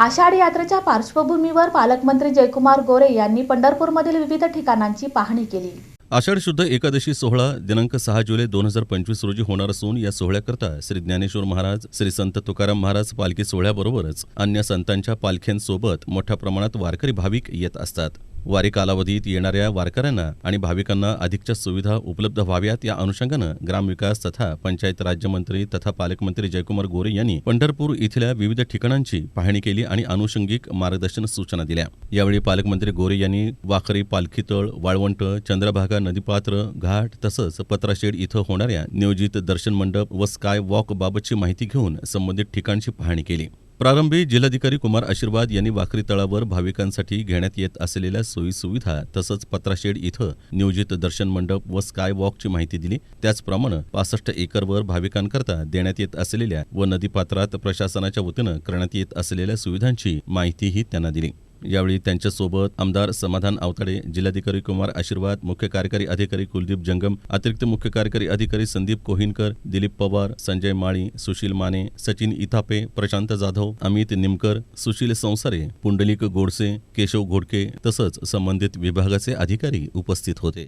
आषाढी यात्रेच्या पार्श्वभूमीवर पालकमंत्री जयकुमार गोरे यांनी पंढरपूरमधील विविध ठिकाणांची पाहणी केली. आषाढ शुद्ध एकादशी सोहळा दिनांक सहा जुलै दोन हजार पंचवीस रोजी होणार असून या सोहळ्याकरता श्री ज्ञानेश्वर महाराज श्री संत तुकाराम महाराज पालखी सोहळ्याबरोबरच अन्य संतांच्या पालख्यांसोबत मोठ्या प्रमाणात वारकरी भाविक येत असतात. वारी कालावधीत येणाऱ्या वारकऱ्यांना आणि भाविकांना अधिकच्या सुविधा उपलब्ध व्हाव्यात या अनुषंगानं ग्रामविकास तथा पंचायत राज्यमंत्री तथा पालकमंत्री जयकुमार गोरे यांनी पंढरपूर इथल्या विविध ठिकाणांची पाहणी केली आणि अनुषंगिक मार्गदर्शन सूचना दिल्या. यावेळी पालकमंत्री गोरे यांनी वाखरी पालखीतळ वाळवंट चंद्रभागा नदीपात्र घाट तसंच पत्राशेड इथं होणाऱ्या नियोजित दर्शन मंडप व स्काय वॉक बाबतची माहिती घेऊन संबंधित ठिकाणची पाहणी केली. प्रारंभी जिल्हाधिकारी कुमार आशीर्वाद यांनी वाखरी तळावर भाविकांसाठी घेण्यात येत असलेल्या सोयीसुविधा तसंच पत्राशेड इथं नियोजित दर्शन मंडप व स्काय वॉकची माहिती दिली. त्याचप्रमाणे पासष्ट एकरवर भाविकांकरता देण्यात येत असलेल्या व नदीपात्रात प्रशासनाच्या वतीनं करण्यात येत असलेल्या सुविधांची माहितीही त्यांना दिली. यावेळी त्यांच्यासोबत आमदार समाधान आवताडे जिल्हाधिकारी कुमार आशीर्वाद मुख्य कार्यकारी अधिकारी कुलदीप जंगम अतिरिक्त मुख्य कार्यकारी अधिकारी संदीप कोहिनकर दिलीप पवार संजय माळी सुशील माने सचिन इथापे प्रशांत जाधव अमित निमकर सुशील संसारे पुंडलिक गोडसे केशव घोडके तसंच संबंधित विभागाचे अधिकारी उपस्थित होते.